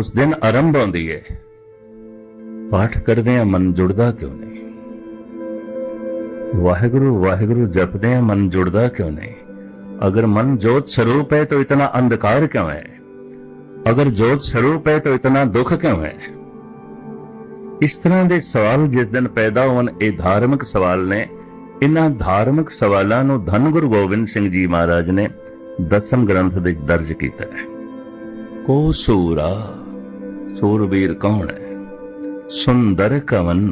ਉਸ ਦਿਨ ਆਰੰਭ ਹੁੰਦੀ ਹੈ ਪਾਠ ਕਰਦੇ ਆ ਮਨ ਜੁੜਦਾ ਕਿਉਂ ਨਹੀਂ ਵਾਹਿਗੁਰੂ ਵਾਹਿਗੁਰੂ ਜਪਦੇ ਆ ਮਨ ਜੁੜਦਾ ਕਿਉਂ ਨਹੀਂ अगर मन ज्योत स्वरूप है तो इतना अंधकार क्यों है अगर ज्योत स्वरूप है तो इतना दुख क्यों है ਇਸ ਤਰ੍ਹਾਂ ਦੇ ਸਵਾਲ ਜਿਸ ਦਿਨ ਪੈਦਾ ਹੋਣ ਇਹ ਧਾਰਮਿਕ ਸਵਾਲ ਨੇ ਇਹਨਾਂ ਧਾਰਮਿਕ ਸਵਾਲਾਂ ਨੂੰ ਧੰਨ ਗੁਰੂ ਗੋਬਿੰਦ ਸਿੰਘ ਜੀ ਮਹਾਰਾਜ ਨੇ ਦਸਮ ਗ੍ਰੰਥ ਵਿੱਚ ਦਰਜ ਕੀਤਾ ਹੈ ਕੋ ਸੂਰਾ ਸੂਰਬੀਰ ਕੌਣ ਹੈ? ਸੁੰਦਰ ਕਵਨ,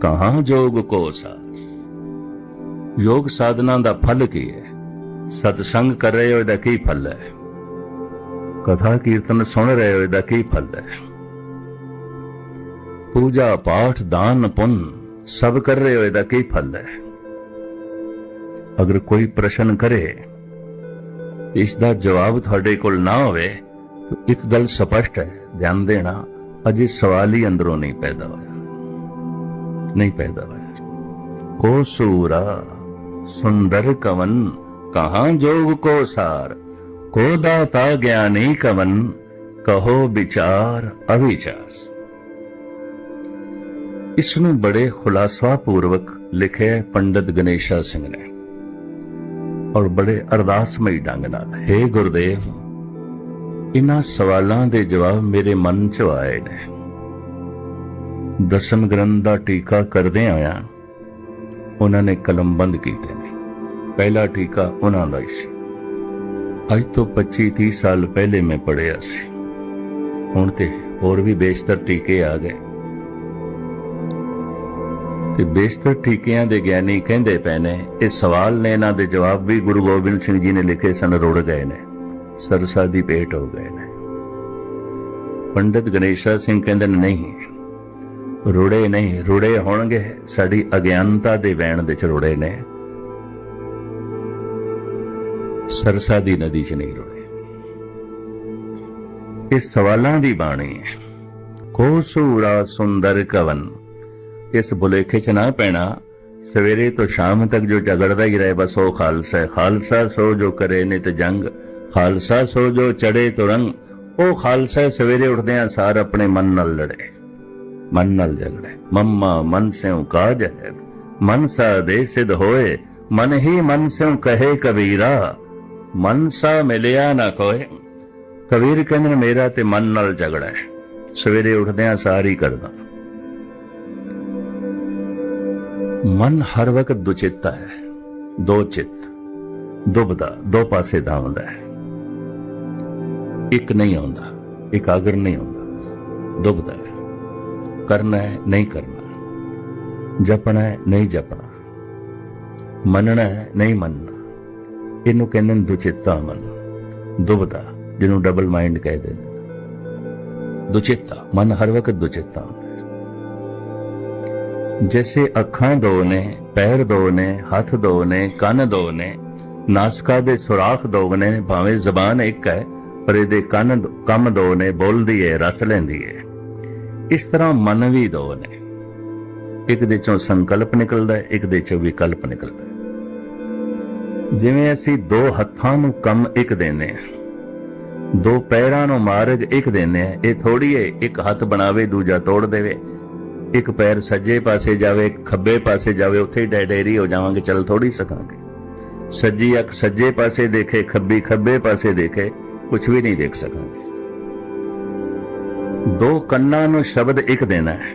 ਕਹਾਂ ਜੋਗ ਕੋ ਸਾਰ ਯੋਗ ਸਾਧਨਾ ਦਾ ਫਲ ਕੀ ਹੈ? ਸਤਸੰਗ ਕਰ ਰਹੇ ਹੋ ਇਹਦਾ ਕੀ ਫਲ ਹੈ? ਕਥਾ ਕੀਰਤਨ ਸੁਣ ਰਹੇ ਹੋ ਇਹਦਾ ਕੀ ਫਲ ਹੈ? ਪੂਜਾ ਪਾਠ, ਦਾਨ, ਪੁੰਨ, ਸਭ ਕਰ ਰਹੇ ਹੋ ਇਹਦਾ ਕੀ ਫਲ ਹੈ? ਅਗਰ ਕੋਈ ਪ੍ਰਸ਼ਨ ਕਰੇ, ਇਸ ਦਾ ਜਵਾਬ ਤੁਹਾਡੇ ਕੋਲ ਨਾ ਹੋਵੇ ਤਾਂ ਇੱਕ ਗੱਲ ਸਪਸ਼ਟ ਹੈ, ਧਿਆਨ ਦੇਣਾ, ਅਜੇ ਸਵਾਲ ਹੀ ਅੰਦਰੋਂ ਨਹੀਂ ਪੈਦਾ ਹੋਇਆ। ਨਹੀਂ ਪੈਦਾ ਹੋਇਆ। ਕੋ ਸੂਰਾ, ਸੁੰਦਰ ਕਵਨ, ਕਹਾਂ ਜੋਗ ਕੋ ਸਾਰ? ਕੋ ਦਾਤਾ ਗਿਆਨੀ ਕਵਨ, ਕਹੋ ਵਿਚਾਰ ਅਵਿਚਾਰ। ਇਸ ਨੂੰ ਬੜੇ ਖੁਲਾਸਾ ਪੂਰਵਕ ਲਿਖਿਆ ਪੰਡਤ ਗਣੇਸ਼ਾ ਸਿੰਘ ਨੇ। ਔਰ ਬੜੇ ਅਰਦਾਸਮਈ ਢੰਗ ਨਾਲ हे ਗੁਰਦੇਵ ਇਹਨਾਂ ਸਵਾਲਾਂ ਦੇ ਜਵਾਬ ਮੇਰੇ ਮਨ 'ਚ ਆਏ ਨੇ। ਦਸਮ ਗ੍ਰੰਥ ਦਾ ਟੀਕਾ ਕਰਦੇ ਆਇਆ ਉਹਨਾਂ ਨੇ ਕਲਮ ਬੰਦ ਕੀਤੇ ਨੇ। ਪਹਿਲਾ ਟੀਕਾ ਉਹਨਾਂ ਦਾ ਹੀ ਸੀ। ਅੱਜ ਤੋਂ 25 30 ਸਾਲ ਪਹਿਲੇ ਮੈਂ ਪੜਿਆ ਸੀ। ਹੁਣ ਤੇ ਹੋਰ ਵੀ ਬੇਸ਼ਤਰ ਟੀਕੇ ਆ ਗਏ। ਤੇ ਬੇਸ਼ਤਰ ਟੀਕਿਆਂ ਦੇ ਗਿਆਨੀ ਕਹਿੰਦੇ ਪਏ ਨੇ, ਇਹ ਸਵਾਲ ਨੇ ਇਹਨਾਂ ਦੇ ਜਵਾਬ ਵੀ ਗੁਰੂ ਗੋਬਿੰਦ ਸਿੰਘ ਜੀ ਨੇ ਲਿਖੇ ਸਨ, ਰੁੜ ਗਏ ਨੇ। ਸਰਸਾ ਦੀ ਭੇਟ ਹੋ ਗਏ ਨੇ। ਪੰਡਿਤ ਗਣੇਸ਼ਾ ਸਿੰਘ ਕਹਿੰਦੇ ਨੇ, ਨਹੀਂ, ਰੁੜੇ ਨਹੀਂ, ਰੁੜੇ ਹੋਣਗੇ। ਸਾਡੀ ਅਗਿਆਨਤਾ ਦੇ ਵੈਣ ਵਿੱਚ ਰੁੜੇ ਨੇ। ਸਰਸਾ ਦੀ ਨਦੀ 'ਚ ਨਹੀਂ ਰੁੜੇ। ਇਸ ਸਵਾਲਾਂ ਦੀ ਬਾਣੀ ਹੈ ਕੋ ਸੁੰਦਰ ਕਵਨ, ਇਸ ਬੁਲੇਖੇ 'ਚ ਨਾ ਪੈਣਾ। ਸਵੇਰੇ ਤੋਂ ਸ਼ਾਮ ਤੱਕ ਜੋ ਝਗੜਦਾ ਹੀ ਰਹੇ, ਬਸ ਉਹ ਖਾਲਸਾ ਹੈ। ਖਾਲਸਾ ਸੋ ਜੋ ਕਰੇ ਨੇ ਤੇ ਜੰਗ ਖਾਲਸਾ ਸੋ ਜੋ ਚੜੇ ਤੁਰੰਗ ਉਹ ਖਾਲਸਾ ਸਵੇਰੇ ਉੱਠਦੇ ਆ ਸਾਰ ਆਪਣੇ ਮਨ ਨਾਲ ਲੜੇ। ਮਨ ਨਾਲ ਝਗੜੇ ਮੰਮਾ, ਮਨ ਸਿਉ ਕਾਜ ਹੈ। ਮਨ ਸਾ ਦੇ ਸਿਧ ਹੋਏ, ਮਨ ਹੀ ਮਨ ਸਿਉ ਕਹੇ ਕਬੀਰਾ। ਮਨ ਸਾ ਮਿਲਿਆ ਨਾ ਕੋਏ। ਕਬੀਰ ਕਹਿੰਦੇ ਮੇਰਾ ਤੇ ਮਨ ਨਾਲ ਝਗੜਾ ਹੈ। ਸਵੇਰੇ ਉੱਠਦੇ ਆ ਸਾਰ ਹੀ ਕਰਦਾ। ਮਨ ਹਰ ਵਕਤ ਦੁਚਿੱਤਾ ਹੈ। ਦੋ ਚਿੱਤ। ਦੁਬਦਾ ਦੋ ਪਾਸੇ ਦਾ ਹੁੰਦਾ ਹੈ। ਇੱਕ ਨਹੀਂ ਆਉਂਦਾ ਇਕਾਗਰ ਨਹੀਂ ਆਉਂਦਾ, ਦੁਬਦਾ ਹੈ। ਕਰਨਾ ਹੈ, ਨਹੀਂ ਕਰਨਾ ਜਪਣਾ ਹੈ, ਨਹੀਂ ਜਪਣਾ ਮੰਨਣਾ ਹੈ, ਨਹੀਂ ਮੰਨਣਾ ਇਹਨੂੰ ਕਹਿੰਦੇ ਨੇ ਦੁਚਿੱਤਾ ਮਨ? ਦੁਬਦਾ, ਜਿਹਨੂੰ ਡਬਲ ਮਾਈਂਡ ਕਹਿੰਦੇ ਨੇ। ਦੁਚਿੱਤਾ, ਮਨ ਹਰ ਵਕਤ ਦੁਚਿੱਤਾ ਹੁੰਦਾ ਜੈਸੇ ਅੱਖਾਂ ਦੋ ਨੇ, ਪੈਰ ਦੋ ਨੇ, ਹੱਥ ਦੋ ਨੇ, ਕੰਨ ਦੋ ਨੇ, ਨਾਸਕਾ ਦੇ ਸੁਰਾਖ ਦੋ ਨੇ, ਭਾਵੇਂ ਜ਼ਬਾਨ ਇੱਕ ਹੈ ਪਰ ਇਹਦੇ ਕੰਨ ਕੰਮ ਦੋ ਨੇ ਬੋਲਦੀ ਹੈ ਰਸ ਲੈਂਦੀ ਹੈ ਇਸ ਤਰ੍ਹਾਂ ਮਨ ਵੀ ਦੋ ਨੇ। ਇੱਕ ਦੇ ਚੋਂ ਸੰਕਲਪ ਨਿਕਲਦਾ ਇੱਕ ਦੇ ਚੋਂ ਵਿਕਲਪ ਨਿਕਲਦਾ ਜਿਵੇਂ ਅਸੀਂ ਦੋ ਹੱਥਾਂ ਨੂੰ ਕੰਮ ਇੱਕ ਦਿੰਦੇ ਆ, ਦੋ ਪੈਰਾਂ ਨੂੰ ਮਾਰਗ ਇੱਕ ਦਿੰਦੇ ਆ, ਇਹ ਥੋੜੀ ਹੈ ਇੱਕ ਹੱਥ ਬਣਾਵੇ, ਦੂਜਾ ਤੋੜ ਦੇਵੇ। ਇੱਕ ਪੈਰ ਸੱਜੇ ਪਾਸੇ ਜਾਵੇ ਖੱਬੇ ਪਾਸੇ ਜਾਵੇ, ਉੱਥੇ ਹੀ ਡੈਡੇਰੀ ਹੋ ਜਾਵਾਂਗੇ, ਚੱਲ ਥੋੜੀ ਸਕਾਂਗੇ। ਸੱਜੀ ਅੱਖ ਸੱਜੇ ਪਾਸੇ ਦੇਖੇ, ਖੱਬੀ ਖੱਬੇ ਪਾਸੇ ਦੇਖੇ ਕੁਝ ਵੀ ਨਹੀਂ ਦੇਖ ਸਕਾਂਗੇ। ਦੋ ਕੰਨਾਂ ਨੂੰ ਸ਼ਬਦ ਇੱਕ ਦੇਣਾ ਹੈ।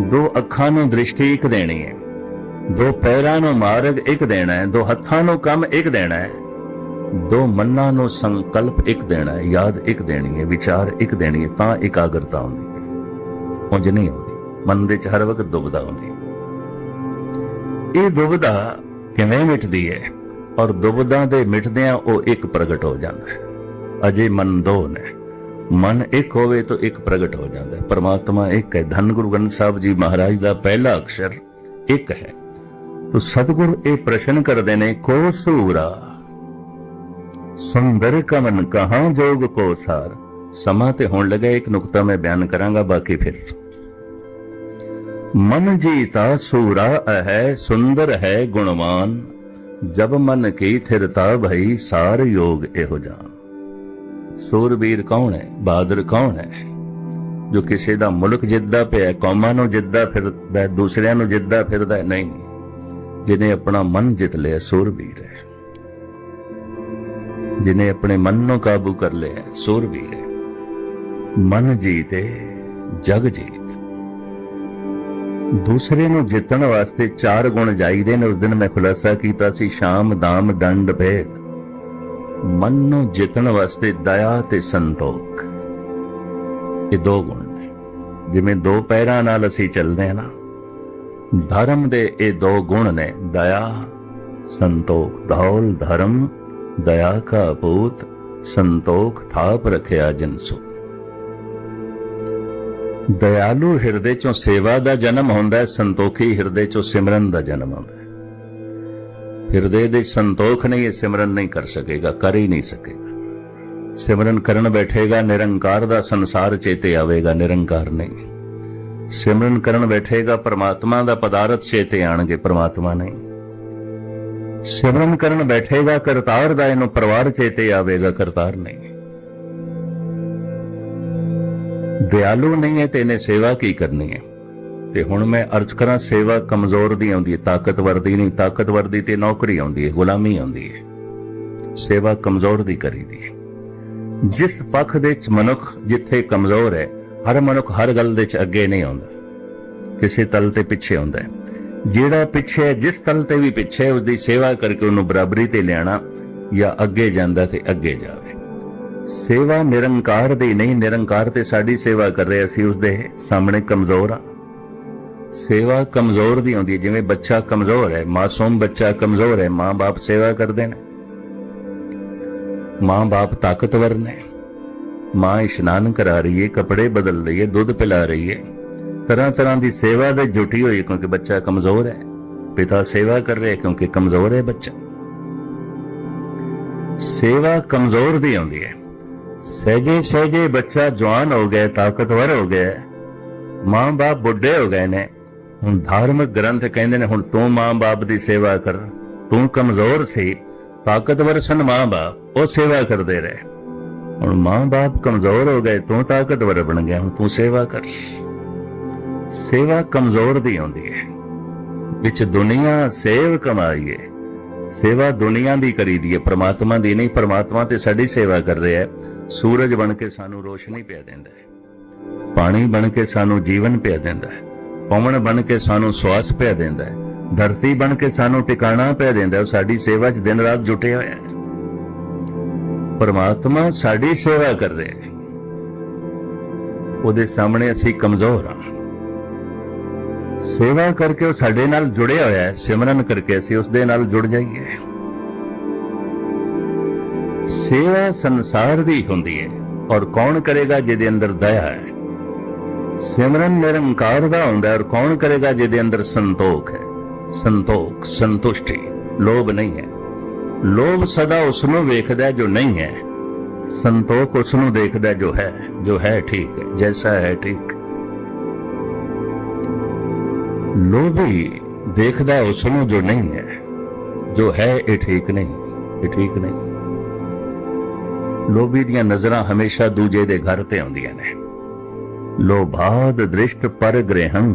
ਦੋ ਅੱਖਾਂ ਨੂੰ ਦ੍ਰਿਸ਼ਟੀ ਇੱਕ ਦੇਣੀ ਹੈ। ਦੋ ਪੈਰਾਂ ਨੂੰ ਮਾਰਗ ਇੱਕ ਦੇਣਾ ਹੈ। ਦੋ ਹੱਥਾਂ ਨੂੰ ਕੰਮ ਇੱਕ ਦੇਣਾ ਹੈ। ਦੋ ਮਨਾਂ ਨੂੰ ਸੰਕਲਪ ਇੱਕ ਦੇਣਾ ਹੈ। ਯਾਦ ਇੱਕ ਦੇਣੀ ਹੈ। ਵਿਚਾਰ ਇੱਕ ਦੇਣੀ ਹੈ। ਤਾਂ ਇਕਾਗਰਤਾ ਆਉਂਦੀ ਹੈ। ਉਂਝ ਨਹੀਂ ਆਉਂਦੀ। ਮਨ ਦੇ ਚ ਹਰ ਵਕਤ ਦੁਬਦਾ ਹੁੰਦੀ ਇਹ ਦੁਬਦਾ ਕਿਵੇਂ ਮਿਟਦੀ ਹੈ? ਔਰ ਦੁਬਦਾ ਦੇ ਮਿਟਦਿਆਂ ਉਹ ਇੱਕ ਪ੍ਰਗਟ ਹੋ ਜਾਂਦਾ ਹੈ। ਅਜੇ ਮਨ ਦੋ ਨੇ। ਮਨ ਇੱਕ ਹੋਵੇ ਤਾਂ ਇੱਕ ਪ੍ਰਗਟ ਹੋ ਜਾਂਦਾ ਹੈ। ਪਰਮਾਤਮਾ ਇੱਕ ਹੈ। ਧੰਨ ਗੁਰੂ ਗ੍ਰੰਥ ਸਾਹਿਬ ਜੀ ਮਹਾਰਾਜ ਦਾ ਪਹਿਲਾ ਅਕਸ਼ਰ ਇੱਕ ਹੈ। ਤੋ ਸਤਿਗੁਰ ਇਹ ਪ੍ਰਸ਼ਨ ਕਰਦੇ ਨੇ, ਕੋ ਸੂਰਾ? ਸੁੰਦਰ ਕਮਨ ਕਹਾਂ ਜੋਗ ਕੋ ਸਾਰ? ਸਮਾਂ ਤੇ ਹੋਣ ਲੱਗਾ, ਇੱਕ ਨੁਕਤਾ ਮੈਂ ਬਿਆਨ ਕਰਾਂਗਾ, ਬਾਕੀ ਫਿਰ। ਮਨ ਜੀਤਾ ਸੂਰਾ ਹੈ ਸੁੰਦਰ ਹੈ ਗੁਣਵਾਨ। ਜਬ ਮਨ ਕੀ ਥਿਰਤਾ ਭਈ, ਸਾਰ ਯੋਗ ਇਹੋ ਜਾਨ। ਸੂਰਬੀਰ ਕੌਣ ਹੈ? ਬਹਾਦਰ ਕੌਣ ਹੈ? ਜੋ ਕਿਸੇ ਦਾ ਮੁਲਕ ਜਿੱਤਦਾ ਪਿਆ ਕੌਮਾਂ ਨੂੰ ਜਿੱਤਦਾ ਫਿਰਦਾ ਦੂਸਰਿਆਂ ਨੂੰ ਜਿੱਤਦਾ ਫਿਰਦਾ ਨਹੀਂ। ਜਿਹਨੇ ਆਪਣਾ ਮਨ ਜਿੱਤ ਲਿਆ, ਸੂਰਬੀਰ ਹੈ। ਜਿਹਨੇ ਆਪਣੇ ਮਨ ਨੂੰ ਕਾਬੂ ਕਰ ਲਿਆ, ਸੂਰਬੀਰ ਹੈ। ਮਨ ਜੀਤੇ, ਜਗ ਜੀਤ। ਦੂਸਰੇ ਨੂੰ ਜਿੱਤਣ ਵਾਸਤੇ ਚਾਰ ਗੁਣ ਚਾਹੀਦੇ ਨੇ, ਉਸ ਦਿਨ ਮੈਂ ਖੁਲਾਸਾ ਕੀਤਾ ਸੀ, ਸ਼ਾਮ, ਦਾਮ, ਦੰਡ, ਭੇਦ। ਮਨ ਨੂੰ ਜਿੱਤਣ ਵਾਸਤੇ ਦਇਆ ਤੇ ਸੰਤੋਖ। ਇਹ ਦੋ ਗੁਣ ਨੇ। ਜਿਵੇਂ ਦੋ ਪੈਰਾਂ ਨਾਲ ਅਸੀਂ ਚੱਲਦੇ ਹਾਂ ਨਾ, ਧਰਮ ਦੇ ਇਹ ਦੋ ਗੁਣ ਨੇ, ਦਇਆ, ਸੰਤੋਖ। ਧੌਲ ਧਰਮ, ਦਇਆ ਕਾ ਪੂਤ ਸੰਤੋਖ ਥਾਪ ਰਖਿਆ ਜਨਸੂ ਦਇਆਲੂ ਹਿਰਦੇ ਚੋਂ ਸੇਵਾ ਦਾ ਜਨਮ ਹੁੰਦਾ ਹੈ, ਸੰਤੋਖੀ ਹਿਰਦੇ ਚੋਂ ਸਿਮਰਨ ਦਾ ਜਨਮ ਹੁੰਦਾ ਹੈ। ਹਿਰਦੇ ਦੇ ਸੰਤੋਖ ਨਹੀਂ ਇਹ ਸਿਮਰਨ ਨਹੀਂ ਕਰ ਸਕੇਗਾ, ਕਰ ਹੀ ਨਹੀਂ ਸਕੇਗਾ। ਸਿਮਰਨ ਕਰਨ ਬੈਠੇਗਾ, ਨਿਰੰਕਾਰ ਦਾ ਸੰਸਾਰ ਚੇਤੇ ਆਵੇਗਾ, ਨਿਰੰਕਾਰ ਨਹੀਂ। ਸਿਮਰਨ ਕਰਨ ਬੈਠੇਗਾ, ਪਰਮਾਤਮਾ ਦਾ ਪਦਾਰਥ ਚੇਤੇ ਆਣਗੇ, ਪਰਮਾਤਮਾ ਨਹੀਂ। ਸਿਮਰਨ ਕਰਨ ਬੈਠੇਗਾ, ਕਰਤਾਰ ਦਾ ਇਹਨੂੰ ਪਰਿਵਾਰ ਚੇਤੇ ਆਵੇਗਾ, ਕਰਤਾਰ ਨਹੀਂ। ਦਿਆਲੂ ਨਹੀਂ ਹੈ ਤੇ ਇਹਨੇ ਸੇਵਾ ਕੀ ਕਰਨੀ ਹੈ? ਤੇ ਹੁਣ ਮੈਂ ਅਰਜ਼ ਕਰਾਂ ਸੇਵਾ ਕਮਜ਼ੋਰ ਦੀ ਆਉਂਦੀ ਹੈ, ਤਾਕਤਵਰ ਦੀ ਨਹੀਂ, ਤਾਕਤਵਰ ਦੀ ਤੇ ਨੌਕਰੀ ਆਉਂਦੀ ਹੈ, ਗੁਲਾਮੀ ਆਉਂਦੀ ਹੈ। ਸੇਵਾ ਕਮਜ਼ੋਰ ਦੀ ਕਰੀਦੀ ਹੈ। ਜਿਸ ਪੱਖ ਦੇ ਵਿੱਚ ਮਨੁੱਖ ਜਿੱਥੇ ਕਮਜ਼ੋਰ ਹੈ, ਹਰ ਮਨੁੱਖ ਹਰ ਗੱਲ ਦੇ ਵਿੱਚ ਅੱਗੇ ਨਹੀਂ ਆਉਂਦਾ। ਕਿਸੇ ਤਲ ਤੇ ਪਿੱਛੇ ਆਉਂਦਾ ਜਿਹੜਾ ਪਿੱਛੇ ਹੈ, ਜਿਸ ਤਲ ਤੇ ਵੀ ਪਿੱਛੇ ਹੈ ਉਸ ਦੀ ਸੇਵਾ ਕਰਕੇ ਉਹਨੂੰ ਬਰਾਬਰੀ ਤੇ ਲਿਆਣਾ ਜਾਂ ਅੱਗੇ ਜਾਂਦਾ ਤੇ ਅੱਗੇ ਜਾਵੇ। ਸੇਵਾ ਨਿਰੰਕਾਰ ਦੀ ਨਹੀਂ, ਨਿਰੰਕਾਰ ਤੇ ਸਾਡੀ ਸੇਵਾ ਕਰ ਰਿਹਾ ਸੀ ਉਸ ਦੇ ਸਾਹਮਣੇ ਕਮਜ਼ੋਰ ਆ ਸੇਵਾ ਕਮਜ਼ੋਰ ਦੀ ਹੁੰਦੀ ਹੈ। ਜਿਵੇਂ ਬੱਚਾ ਕਮਜ਼ੋਰ ਹੈ, ਮਾਸੂਮ ਬੱਚਾ ਕਮਜ਼ੋਰ ਹੈ ਮਾਂ-ਬਾਪ ਸੇਵਾ ਕਰਦੇ ਨੇ। ਮਾਂ-ਬਾਪ ਤਾਕਤਵਰ ਨੇ। ਮਾਂ ਇਸ਼ਨਾਨ ਕਰਾ ਰਹੀ ਹੈ, ਕੱਪੜੇ ਬਦਲ ਰਹੀ ਹੈ, ਦੁੱਧ ਪਿਲਾ ਰਹੀ ਹੈ। ਤਰ੍ਹਾਂ ਤਰ੍ਹਾਂ ਦੀ ਸੇਵਾ ਦੇ ਜੁਟੀ ਹੋਈ ਕਿਉਂਕਿ ਬੱਚਾ ਕਮਜ਼ੋਰ ਹੈ। ਪਿਤਾ ਸੇਵਾ ਕਰ ਰਿਹਾ ਕਿਉਂਕਿ ਕਮਜ਼ੋਰ ਹੈ ਬੱਚਾ। ਸੇਵਾ ਕਮਜ਼ੋਰ ਦੀ ਆਉਂਦੀ ਹੈ। ਸਹਿਜੇ ਸਹਿਜੇ ਬੱਚਾ ਜਵਾਨ ਹੋ ਗਿਆ, ਤਾਕਤਵਰ ਹੋ ਗਿਆ। ਮਾਂ-ਬਾਪ ਬੁੱਢੇ ਹੋ ਗਏ ਨੇ। ਹੁਣ ਧਾਰਮਿਕ ਗ੍ਰੰਥ ਕਹਿੰਦੇ ਨੇ, ਹੁਣ ਤੂੰ ਮਾਂ-ਬਾਪ ਦੀ ਸੇਵਾ ਕਰ, ਤੂੰ ਕਮਜ਼ੋਰ ਸੀ, ਤਾਕਤਵਰ ਸਨ ਮਾਂ-ਬਾਪ ਉਹ ਸੇਵਾ ਕਰਦੇ ਰਹੇ। ਹੁਣ ਮਾਂ-ਬਾਪ ਕਮਜ਼ੋਰ ਹੋ ਗਏ, ਤੂੰ ਤਾਕਤਵਰ ਬਣ ਗਿਆ, ਹੁਣ ਤੂੰ ਸੇਵਾ ਕਰ। ਸੇਵਾ ਕਮਜ਼ੋਰ ਦੀ ਆਉਂਦੀ ਹੈ। ਵਿੱਚ ਦੁਨੀਆ ਸੇਵ ਕਮਾਈਏ ਸੇਵਾ ਦੁਨੀਆ ਦੀ ਕਰੀਦੀ ਹੈ, ਪ੍ਰਮਾਤਮਾ ਦੀ ਨਹੀਂ, ਪ੍ਰਮਾਤਮਾ ਤੇ ਸਾਡੀ ਸੇਵਾ ਕਰ ਰਿਹਾ ਹੈ। ਸੂਰਜ ਬਣ ਕੇ ਸਾਨੂੰ ਰੋਸ਼ਨੀ ਪਿਆ ਦਿੰਦਾ ਹੈ। ਪਾਣੀ ਬਣ ਕੇ ਸਾਨੂੰ ਜੀਵਨ ਪਿਆ ਦਿੰਦਾ ਹੈ। ਪਵਨ ਬਣ ਕੇ ਸਾਨੂੰ ਸਵਾਸ ਪਿਆ ਦਿੰਦਾ ਹੈ। ਧਰਤੀ ਬਣ ਕੇ ਸਾਨੂੰ ਟਿਕਾਣਾ ਪਿਆ ਦਿੰਦਾ ਹੈ। ਉਹ ਸਾਡੀ ਸੇਵਾ 'ਚ ਦਿਨ ਰਾਤ ਜੁਟਿਆ ਹੋਇਆ ਹੈ। ਪਰਮਾਤਮਾ ਸਾਡੀ ਸੇਵਾ ਕਰ ਰਿਹਾ ਹੈ। ਉਹਦੇ ਸਾਹਮਣੇ ਅਸੀਂ ਕਮਜ਼ੋਰ ਹਾਂ। ਸੇਵਾ ਕਰਕੇ ਉਹ ਸਾਡੇ ਨਾਲ ਜੁੜਿਆ ਹੋਇਆ ਹੈ। ਸਿਮਰਨ ਕਰਕੇ ਅਸੀਂ ਉਸ ਦੇ ਨਾਲ ਜੁੜ ਜਾਈਏ। ਸੇਵਾ ਸੰਸਾਰ ਦੀ ਹੁੰਦੀ ਹੈ। ਔਰ ਕੌਣ ਕਰੇਗਾ ਜਿਹਦੇ ਅੰਦਰ ਦਇਆ ਹੈ? ਸਿਮਰਨ ਨਿਰੰਕਾਰ ਦਾ ਹੁੰਦਾ ਔਰ ਕੌਣ ਕਰੇਗਾ ਜਿਹਦੇ ਅੰਦਰ ਸੰਤੋਖ ਹੈ? ਸੰਤੋਖ, ਸੰਤੁਸ਼ਟੀ, ਲੋਭ ਨਹੀਂ ਹੈ। ਲੋਭ ਸਦਾ ਉਸ ਨੂੰ ਵੇਖਦਾ ਜੋ ਨਹੀਂ ਹੈ। ਸੰਤੋਖ ਉਸ ਨੂੰ ਦੇਖਦਾ ਜੋ ਹੈ ਜੋ ਹੈ ਠੀਕ ਹੈ, ਜੈਸਾ ਹੈ ਠੀਕ। ਲੋਭੀ ਦੇਖਦਾ ਹੈ ਉਸ ਨੂੰ ਜੋ ਨਹੀਂ ਹੈ। ਜੋ ਹੈ ਇਹ ਠੀਕ ਨਹੀਂ, ਇਹ ਠੀਕ ਨਹੀਂ। ਲੋਭੀ ਦੀਆਂ ਨਜ਼ਰਾਂ ਹਮੇਸ਼ਾ ਦੂਜੇ ਦੇ ਘਰ ਤੇ ਆਉਂਦੀਆਂ ਨੇ। ਲੋਭਾਦ ਦ੍ਰਿਸ਼ਟ ਪਰ ਗ੍ਰਹਿੰ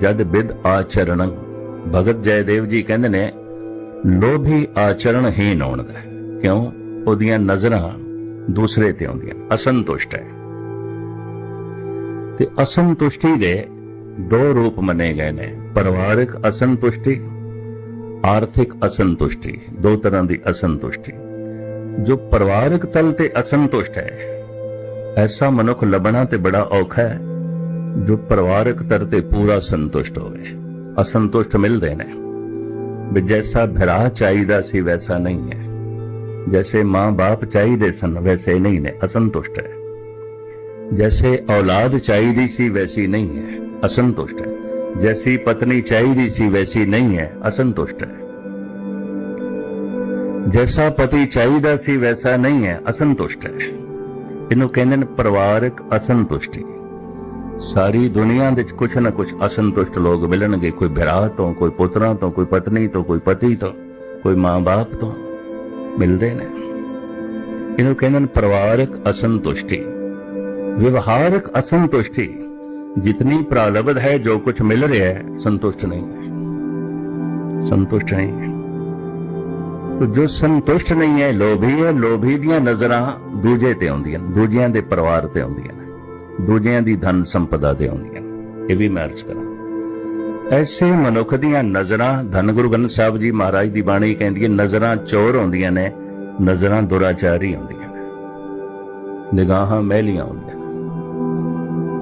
ਜਦ ਬਿਦ ਆਚਰਣ ਭਗਤ ਜੈਦੇਵ ਜੀ ਕਹਿੰਦੇ ਨੇ ਲੋਭੀ ਆਚਰਣਹੀਨ ਹੋਣ ਦਾ ਕਿਉਂ ਉਹਦੀਆਂ ਨਜ਼ਰਾਂ ਦੂਸਰੇ ਤੇ ਆਉਂਦੀਆਂ ਅਸੰਤੁਸ਼ਟ ਹੈ ਤੇ ਅਸੰਤੁਸ਼ਟੀ ਦੇ ਦੋ ਰੂਪ ਮੰਨੇ ਗਏ ਨੇ ਪਰਿਵਾਰਕ ਅਸੰਤੁਸ਼ਟੀ ਆਰਥਿਕ ਅਸੰਤੁਸ਼ਟੀ ਦੋ ਤਰ੍ਹਾਂ ਦੀ ਅਸੰਤੁਸ਼ਟੀ ਜੋ ਪਰਿਵਾਰਕ ਤਲ ਤੇ ਅਸੰਤੁਸ਼ਟ ਹੈ ਐਸਾ ਮਨੁੱਖ ਲੱਭਣਾ ਤੇ ਬੜਾ ਔਖਾ ਹੈ, ਜੋ ਪਰਿਵਾਰਕ ਤਰ ਤੇ ਪੂਰਾ ਸੰਤੁਸ਼ਟ ਹੋਵੇ। ਅਸੰਤੁਸ਼ਟ ਮਿਲਦੇ ਨੇ। ਵੀ ਜੈਸਾ ਭਰਾ ਚਾਹੀਦਾ ਸੀ ਵੈਸਾ ਨਹੀਂ ਹੈ। ਜੈਸੇ ਮਾਂ-ਬਾਪ ਚਾਹੀਦੇ ਸਨ ਵੈਸੇ ਨਹੀਂ ਨੇ, ਅਸੰਤੁਸ਼ਟ ਹੈ। ਜੈਸੇ ਔਲਾਦ ਚਾਹੀਦੀ ਸੀ ਵੈਸੀ ਨਹੀਂ ਹੈ, ਅਸੰਤੁਸ਼ਟ ਹੈ। ਜੈਸੀ ਪਤਨੀ ਚਾਹੀਦੀ ਸੀ ਵੈਸੀ ਨਹੀਂ ਹੈ, ਅਸੰਤੁਸ਼ਟ ਹੈ। ਜੈਸਾ ਪਤੀ ਚਾਹੀਦਾ ਸੀ ਵੈਸਾ ਨਹੀਂ ਹੈ, ਅਸੰਤੁਸ਼ਟ ਹੈ। ਇਹਨੂੰ ਕਹਿੰਦੇ ਨੇ ਪਰਿਵਾਰਕ ਅਸੰਤੁਸ਼ਟੀ। ਸਾਰੀ ਦੁਨੀਆ ਦੇ ਵਿੱਚ ਕੁਝ ਨਾ ਕੁਝ ਅਸੰਤੁਸ਼ਟ ਲੋਕ ਮਿਲਣਗੇ, ਕੋਈ ਭਰਾ ਤੋਂ, ਕੋਈ ਪੁੱਤਰਾਂ ਤੋਂ, ਕੋਈ ਪਤਨੀ ਤੋਂ, ਕੋਈ ਪਤੀ ਤੋਂ, ਕੋਈ ਮਾਂ-ਬਾਪ ਤੋਂ ਮਿਲਦੇ ਨੇ। ਇਹਨੂੰ ਕਹਿੰਦੇ ਨੇ ਪਰਿਵਾਰਕ ਅਸੰਤੁਸ਼ਟੀ। ਵਿਵਹਾਰਕ ਅਸੰਤੁਸ਼ਟੀ, ਜਿਤਨੀ ਪ੍ਰਾਲਬਧ ਹੈ, ਜੋ ਕੁਝ ਮਿਲ ਰਿਹਾ ਹੈ, ਸੰਤੁਸ਼ਟ ਨਹੀਂ। ਹੈ ਸੰਤੁਸ਼ਟ ਨਹੀਂ। ਹੈ ਤੋ ਜੋ ਸੰਤੁਸ਼ਟ ਨਹੀਂ ਹੈ ਲੋਭੀ ਹੈ ਲੋਭੀ ਦੀਆਂ ਨਜ਼ਰਾਂ ਦੂਜੇ ਤੇ ਆਉਂਦੀਆਂ ਨੇ, ਦੂਜਿਆਂ ਦੇ ਪਰਿਵਾਰ ਤੇ ਆਉਂਦੀਆਂ ਨੇ ਦੂਜਿਆਂ ਦੀ ਧਨ ਸੰਪਦਾ ਤੇ ਆਉਂਦੀਆਂ ਨੇ। ਇਹ ਵੀ ਮੈਂ ਅਰਜ਼ ਕਰਾਂ। ਐਸੇ ਮਨੁੱਖ ਦੀਆਂ ਨਜ਼ਰਾਂ ਧੰਨ ਗੁਰੂ ਗ੍ਰੰਥ ਸਾਹਿਬ ਜੀ ਮਹਾਰਾਜ ਦੀ ਬਾਣੀ ਕਹਿੰਦੀ ਹੈ ਨਜ਼ਰਾਂ ਚੋਰ ਆਉਂਦੀਆਂ ਨੇ ਨਜ਼ਰਾਂ ਦੁਰਾਚਾਰੀ ਆਉਂਦੀਆਂ ਨੇ। ਨਿਗਾਹਾਂ ਮਹਿਲੀਆਂ ਆਉਂਦੀਆਂ ਨੇ।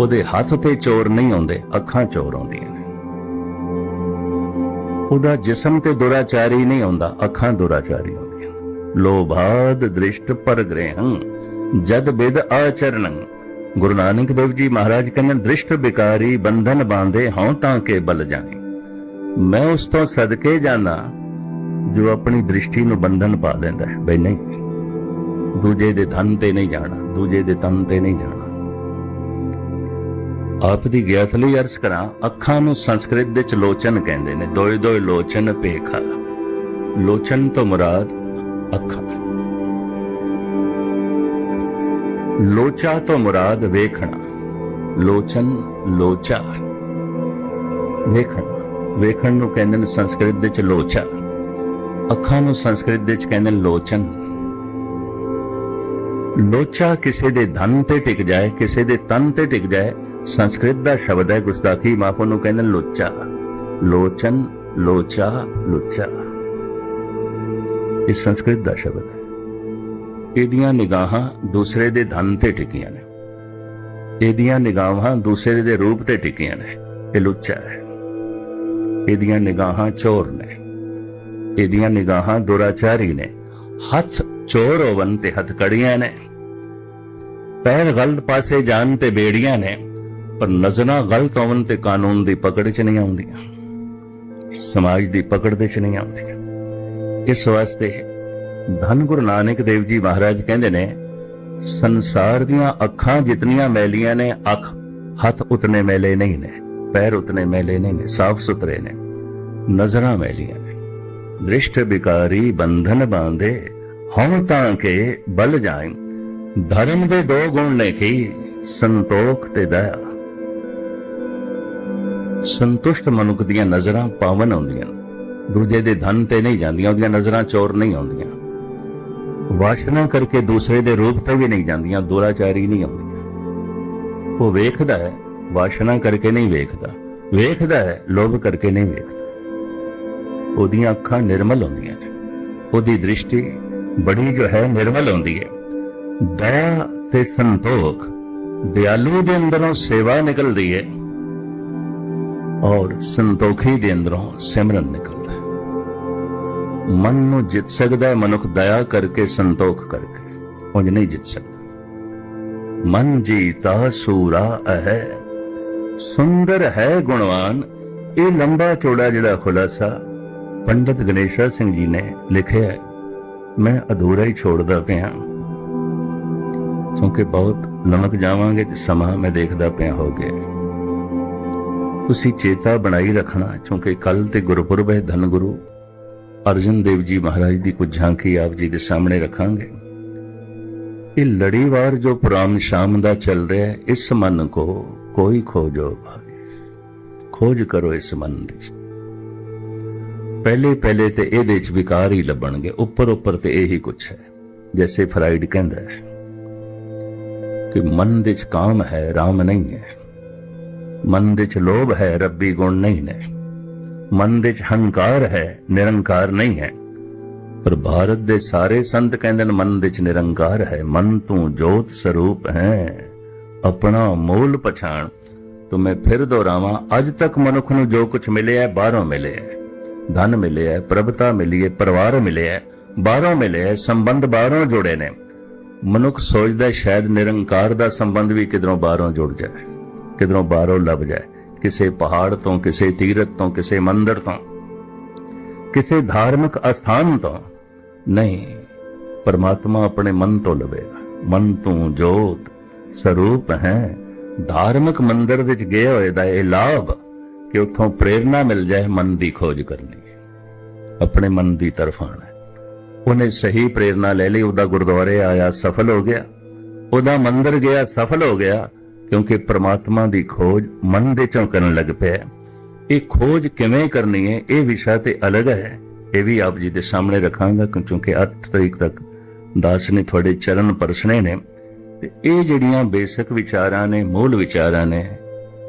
ਉਹਦੇ ਹੱਥ ਤੇ ਚੋਰ ਨਹੀਂ ਆਉਂਦੇ ਅੱਖਾਂ ਚੋਰ ਆਉਂਦੀਆਂ ਨੇ। ਉਹਦਾ ਜਿਸਮ ਤੇ ਦੁਰਾਚਾਰੀ ਨਹੀਂ ਆਉਂਦਾ, ਅੱਖਾਂ ਦੁਰਾਚਾਰੀ ਆਉਂਦੀਆਂ ਨੇ। ਲੋਭਾਦ ਦ੍ਰਿਸ਼ਟ ਪਰਗ੍ਰਹਿੰ ਜਦ ਬਿਦ ਆਚਰਣੰ ਗੁਰੂ ਨਾਨਕ ਦੇਵ ਜੀ ਮਹਾਰਾਜ ਕਹਿੰਦੇ ਦ੍ਰਿਸ਼ਟ ਬਿਕਾਰੀ ਬੰਧਨ ਬਾਂਧੇ ਹਉ ਤਾਂ ਕੇ ਬਲ ਜਾਏ ਮੈਂ ਉਸ ਤੋਂ ਸਦਕੇ ਜਾਣਾ ਜੋ ਆਪਣੀ ਦ੍ਰਿਸ਼ਟੀ ਨੂੰ ਬੰਧਨ ਪਾ ਲੈਂਦਾ ਹੈ। ਬਈ ਨਹੀਂ, ਦੂਜੇ ਦੇ ਧਨ ਤੇ ਨਹੀਂ ਜਾਣਾ, ਦੂਜੇ ਦੇ ਤਨ ਤੇ ਨਹੀਂ ਜਾਣਾ। ਆਪ ਦੀ ਗਿਆਤ ਲਈ ਅਰਜ਼ ਕਰਾਂ, ਅੱਖਾਂ ਨੂੰ ਸੰਸਕ੍ਰਿਤ ਦੇ ਚ ਲੋਚਨ ਕਹਿੰਦੇ ਨੇ, ਦੋਏ ਦੋਏ ਲੋਚਨ ਪੇਖਾ ਲੋਚਨ ਤੋਂ ਮੁਰਾਦ ਅੱਖਾਂ। ਲੋਚਾ ਤੋਂ ਮੁਰਾਦ ਵੇਖਣਾ। ਲੋਚਨ, ਲੋਚਾ। ਵੇਖਣਾ। ਵੇਖਣ ਨੂੰ ਕਹਿੰਦੇ ਨੇ ਸੰਸਕ੍ਰਿਤ ਦੇ ਚ ਲੋਚਾ। ਅੱਖਾਂ ਨੂੰ ਸੰਸਕ੍ਰਿਤ ਦੇ ਚ ਕਹਿੰਦੇ ਨੇ ਲੋਚਨ। ਲੋਚਾ ਕਿਸੇ ਦੇ ਧਨ ਤੇ ਟਿਕ ਜਾਏ, ਕਿਸੇ ਦੇ ਤਨ ਤੇ ਟਿਕ ਜਾਏ ਸੰਸਕ੍ਰਿਤ ਦਾ ਸ਼ਬਦ ਹੈ ਗੁਸਤਾਖੀ ਮਾਫ ਨੂੰ ਕਹਿੰਦੇ ਨੇ ਲੋਚਾ। ਲੋਚਨ, ਲੋਚਾ ਲੋਚਾ। ਇਹ ਸੰਸਕ੍ਰਿਤ ਦਾ ਸ਼ਬਦ ਹੈ। ਇਹਦੀਆਂ ਨਿਗਾਹਾਂ ਦੂਸਰੇ ਦੇ ਧਨ ਤੇ ਟਿਕੀਆਂ ਨੇ। ਇਹਦੀਆਂ ਨਿਗਾਹਾਂ ਦੂਸਰੇ ਦੇ ਰੂਪ ਤੇ ਟਿਕੀਆਂ ਨੇ। ਇਹ ਲੁੱਚਾ ਹੈ। ਇਹਦੀਆਂ ਨਿਗਾਹਾਂ ਚੋਰ ਨੇ। ਇਹਦੀਆਂ ਨਿਗਾਹਾਂ ਦੁਰਾਚਾਰੀ ਨੇ। ਹੱਥ ਚੋਰ ਹੋਵਨ ਤੇ ਹੱਥ ਕੜੀਆਂ ਨੇ। ਪੈਰ ਗਲਤ ਪਾਸੇ ਜਾਣ ਤੇ ਬੇੜੀਆਂ ਨੇ। ਪਰ ਨਜ਼ਰਾਂ ਗਲਤ ਹੋਵਨ ਤੇ ਕਾਨੂੰਨ ਦੀ ਪਕੜ 'ਚ ਨਹੀਂ ਆਉਂਦੀਆਂ। ਸਮਾਜ ਦੀ ਪਕੜ ਦੇ 'ਚ ਨਹੀਂ ਆਉਂਦੀਆਂ। ਇਸ ਵਾਸਤੇ ਧੰਨ ਗੁਰੂ ਨਾਨਕ ਦੇਵ ਜੀ ਮਹਾਰਾਜ ਕਹਿੰਦੇ ਨੇ, ਸੰਸਾਰ ਦੀਆਂ ਅੱਖਾਂ ਜਿਤਨੀਆਂ ਮੈਲੀਆਂ ਨੇ, ਅੱਖ ਹੱਥ ਉਤਨੇ ਮੈਲੇ ਨਹੀਂ ਨੇ, ਪੈਰ ਉਤਨੇ ਮੈਲੇ ਨਹੀਂ ਨੇ, ਸਾਫ਼ ਸੁਥਰੇ ਨੇ, ਨਜ਼ਰਾਂ ਮੈਲੀਆਂ ਨੇ। ਦ੍ਰਿਸ਼ਟ ਵਿਕਾਰੀ ਬੰਧਨ ਬਾਂਧੇ, ਹਉ ਤਾਂ ਕੇ ਬਲ ਜਾਏ ਧਰਮ ਦੇ ਦੋ ਗੁਣ ਨੇ ਕੀ, ਸੰਤੋਖ ਤੇ ਦਇਆ। ਸੰਤੁਸ਼ਟ ਮਨੁੱਖ ਦੀਆਂ ਨਜ਼ਰਾਂ ਪਾਵਨ ਆਉਂਦੀਆਂ ਨੇ। ਦੂਜੇ ਦੇ ਧਨ ਤੇ ਨਹੀਂ ਜਾਂਦੀਆਂ, ਉਹਦੀਆਂ ਨਜ਼ਰਾਂ ਚੋਰ ਨਹੀਂ ਆਉਂਦੀਆਂ। ਵਾਸ਼ਨਾ ਕਰਕੇ ਦੂਸਰੇ ਦੇ ਰੂਪ ਤੇ ਵੀ ਨਹੀਂ ਜਾਂਦੀਆਂ, ਦੁਰਾਚਾਰੀ ਨਹੀਂ ਆਉਂਦੀਆਂ। ਉਹ ਵੇਖਦਾ ਹੈ ਵਾਸ਼ਨਾ ਕਰਕੇ ਨਹੀਂ ਵੇਖਦਾ। ਵੇਖਦਾ ਹੈ, ਲੋਭ ਕਰਕੇ ਨਹੀਂ ਵੇਖਦਾ। ਉਹਦੀਆਂ ਅੱਖਾਂ ਨਿਰਮਲ ਹੁੰਦੀਆਂ ਨੇ। ਉਹਦੀ ਦ੍ਰਿਸ਼ਟੀ ਬੜੀ ਜੋ ਹੈ, ਨਿਰਮਲ ਹੁੰਦੀ ਹੈ। ਦਇਆ ਤੇ ਸੰਤੋਖ, ਦਿਆਲੂ ਦੇ ਅੰਦਰੋਂ ਸੇਵਾ ਨਿਕਲਦੀ ਹੈ। ਔਰ ਸੰਤੋਖੀ ਦੇ ਅੰਦਰੋਂ ਸਿਮਰਨ ਨਿਕਲਦਾ ਹੈ। ਮਨ ਨੂੰ ਜਿੱਤ ਸਕਦਾ ਹੈ, ਮਨੁੱਖ ਦਇਆ ਕਰਕੇ ਸੰਤੋਖ ਕਰਕੇ। ਉਂਝ ਨਹੀਂ ਜਿੱਤ ਸਕਦਾ। ਮਨ ਜੀਤਾ ਸੂਰਾ ਹੈ ਸੁੰਦਰ ਹੈ ਗੁਣਵਾਨ। ਇਹ ਲੰਬਾ ਚੌੜਾ ਜਿਹੜਾ ਖੁਲਾਸਾ ਪੰਡਤ ਗਣੇਸ਼ਾ ਸਿੰਘ ਜੀ ਨੇ ਲਿਖਿਆ ਮੈਂ ਅਧੂਰਾ ਹੀ ਛੋੜਦਾ ਪਿਆ। ਕਿਉਂਕਿ ਬਹੁਤ ਨਮਕ ਜਾਵਾਂਗੇ ਤੇ ਸਮਾਂ ਮੈਂ ਦੇਖਦਾ ਪਿਆ ਹੋ ਗਿਆ। ਤੁਸੀਂ ਚੇਤਾ ਬਣਾਈ ਰੱਖਣਾ, ਕਿਉਂਕਿ ਕੱਲ ਤੇ ਗੁਰਪੁਰਬ ਹੈ ਧੰਨ ਗੁਰੂ ਅਰਜਨ ਦੇਵ ਜੀ ਮਹਾਰਾਜ ਦੀ ਕੁਝ ਝਾਂਕੀ ਆਪ ਜੀ ਦੇ ਸਾਹਮਣੇ ਰੱਖਾਂਗੇ। ਇਹ ਲੜੀਵਾਰ ਜੋ ਪ੍ਰਾਮ ਸ਼ਾਮ ਦਾ ਚੱਲ ਰਿਹਾ ਹੈ, ਇਸ ਮਨ ਕੋ ਕੋਈ ਖੋਜੋ ਭਾਈ ਖੋਜ ਕਰੋ ਇਸ ਮਨ ਦੀ। ਪਹਿਲੇ ਪਹਿਲੇ ਤੇ ਇਹਦੇ ਚ ਵਿਕਾਰ ਹੀ ਲੱਭਣਗੇ, ਉੱਪਰ ਉੱਪਰ ਤੇ ਇਹੀ ਕੁਝ ਹੈ, ਜੈਸੇ ਫਰਾਈਡ ਕਹਿੰਦਾ ਹੈ ਕਿ ਮਨ ਵਿੱਚ ਕਾਮ ਹੈ, ਰਾਮ ਨਹੀਂ ਹੈ। ਮਨ ਦੇ ਚ ਲੋਭ ਹੈ, ਰੱਬੀ ਗੁਣ ਨਹੀਂ ਨੇ। ਮਨ ਦੇ ਚ ਹੰਕਾਰ ਹੈ, ਨਿਰੰਕਾਰ ਨਹੀਂ ਹੈ। ਪਰ ਭਾਰਤ ਦੇ ਸਾਰੇ ਸੰਤ ਕਹਿੰਦੇ ਨੇ, ਮਨ ਦੇ ਚ ਨਿਰੰਕਾਰ ਹੈ। ਮਨ ਤੂੰ ਜੋਤ ਸਰੂਪ ਹੈ। ਆਪਣਾ ਮੂਲ ਪਛਾਣ। ਤੂੰ ਮੈਂ ਫਿਰ ਦੁਹਰਾਵਾਂ, ਅੱਜ ਤੱਕ ਮਨੁੱਖ ਨੂੰ ਜੋ ਕੁਝ ਮਿਲਿਆ ਹੈ ਬਾਹਰੋਂ ਮਿਲਿਆ। ਹੈ ਧਨ ਮਿਲਿਆ ਹੈ ਪ੍ਰਭਤਾ ਮਿਲੀ ਹੈ, ਪਰਿਵਾਰ ਮਿਲਿਆ ਹੈ ਬਾਹਰੋਂ ਮਿਲਿਆ ਹੈ ਸੰਬੰਧ ਬਾਹਰੋਂ ਜੁੜੇ ਨੇ। ਮਨੁੱਖ ਸੋਚਦਾ ਸ਼ਾਇਦ ਨਿਰੰਕਾਰ ਦਾ ਸੰਬੰਧ ਵੀ ਕਿਧਰੋਂ ਬਾਹਰੋਂ ਜੁੜ ਜਾਏ। ਕਿਧਰੋਂ ਬਾਹਰੋਂ ਲੱਭ ਜਾਏ, ਕਿਸੇ ਪਹਾੜ ਤੋਂ, ਕਿਸੇ ਤੀਰਥ ਤੋਂ, ਕਿਸੇ ਮੰਦਰ ਤੋਂ, ਕਿਸੇ ਧਾਰਮਿਕ ਅਸਥਾਨ ਤੋਂ। ਨਹੀਂ, ਪਰਮਾਤਮਾ ਆਪਣੇ ਮਨ ਤੋਂ ਲਵੇਗਾ। ਮਨ ਤੋਂ ਜੋਤ, ਸਰੂਪ ਹੈ। ਧਾਰਮਿਕ ਮੰਦਰ ਵਿੱਚ ਗਏ ਹੋਏ ਦਾ ਇਹ ਲਾਭ ਕਿ ਉੱਥੋਂ ਪ੍ਰੇਰਣਾ ਮਿਲ ਜਾਏ ਮਨ ਦੀ ਖੋਜ ਕਰਨੀ ਆਪਣੇ ਮਨ ਦੀ ਤਰਫ ਆਣਾ ਉਹਨੇ ਸਹੀ ਪ੍ਰੇਰਣਾ ਲੈ ਲਈ, ਉਹਦਾ ਗੁਰਦੁਆਰੇ ਆਇਆ, ਸਫਲ ਹੋ ਗਿਆ। ਉਹਦਾ ਮੰਦਰ ਗਿਆ, ਸਫਲ ਹੋ ਗਿਆ। ਕਿਉਂਕਿ ਪ੍ਰਮਾਤਮਾ ਦੀ ਖੋਜ ਮਨ ਦੇ ਚੋਂ ਕਰਨ ਲੱਗ ਪਿਆ ਇਹ ਖੋਜ ਕਿਵੇਂ ਕਰਨੀ ਹੈ, ਇਹ ਵਿਸ਼ਾ ਤੇ ਅਲੱਗ ਹੈ। ਇਹ ਵੀ ਆਪ ਜੀ ਦੇ ਸਾਹਮਣੇ ਰੱਖਾਂਗਾ, ਕਿਉਂਕਿ 8 ਤਰੀਕ ਤੱਕ ਦਾਸ ਨੇ ਤੁਹਾਡੇ ਚਰਨ ਪਰਸਣੇ ਨੇ। ਤੇ ਇਹ ਜਿਹੜੀਆਂ ਬੇਸਿਕ ਵਿਚਾਰਾਂ ਨੇ, ਮੂਲ ਵਿਚਾਰਾਂ ਨੇ,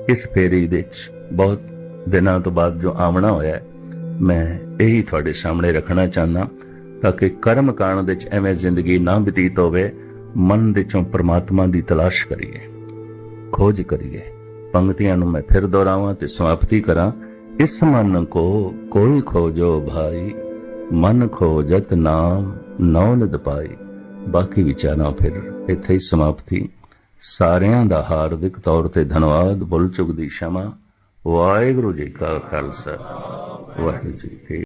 ਇਸ ਫੇਰੀ ਦੇ ਵਿੱਚ ਬਹੁਤ ਦਿਨਾਂ ਤੋਂ ਬਾਅਦ ਜੋ ਆਮਣਾ ਹੋਇਆ ਮੈਂ ਇਹੀ ਤੁਹਾਡੇ ਸਾਹਮਣੇ ਰੱਖਣਾ ਚਾਹੁੰਦਾ ਤਾਂ ਕਿ ਕਰਮ ਕਾਂਡ ਵਿੱਚ ਐਵੇਂ ਜ਼ਿੰਦਗੀ ਨਾ ਬਤੀਤ ਹੋਵੇ, ਮਨ ਦੇ ਚੋਂ ਪਰਮਾਤਮਾ ਦੀ ਤਲਾਸ਼ ਕਰੀਏ। ਖੋਜ ਕਰੀਏ। ਪੰਕਤੀਆਂ ਨੂੰ ਮੈਂ ਫਿਰ ਦੁਹਰਾਵਾਂ ਤੇ ਸਮਾਪਤੀ ਕਰਾਂ। ਇਸ ਮਨ ਕੋ ਕੋਈ ਖੋਜੋ ਭਾਈ, ਮਨ ਖੋਜਤ ਨਾਮ ਨੌ ਨਿਦ ਪਾਈ। ਬਾਕੀ ਵਿਚਾਰਾਂ ਫਿਰ ਇੱਥੇ ਹੀ ਸਮਾਪਤੀ। ਸਾਰਿਆਂ ਦਾ ਹਾਰਦਿਕ ਤੌਰ ਤੇ ਧੰਨਵਾਦ ਬੁੱਲ ਚੁੱਕ ਦੀ ਸ਼ਮਾ। ਵਾਹਿਗੁਰੂ ਜੀ ਕਾ ਖਾਲਸਾ। ਵਾਹਿਗੁਰੂ ਜੀ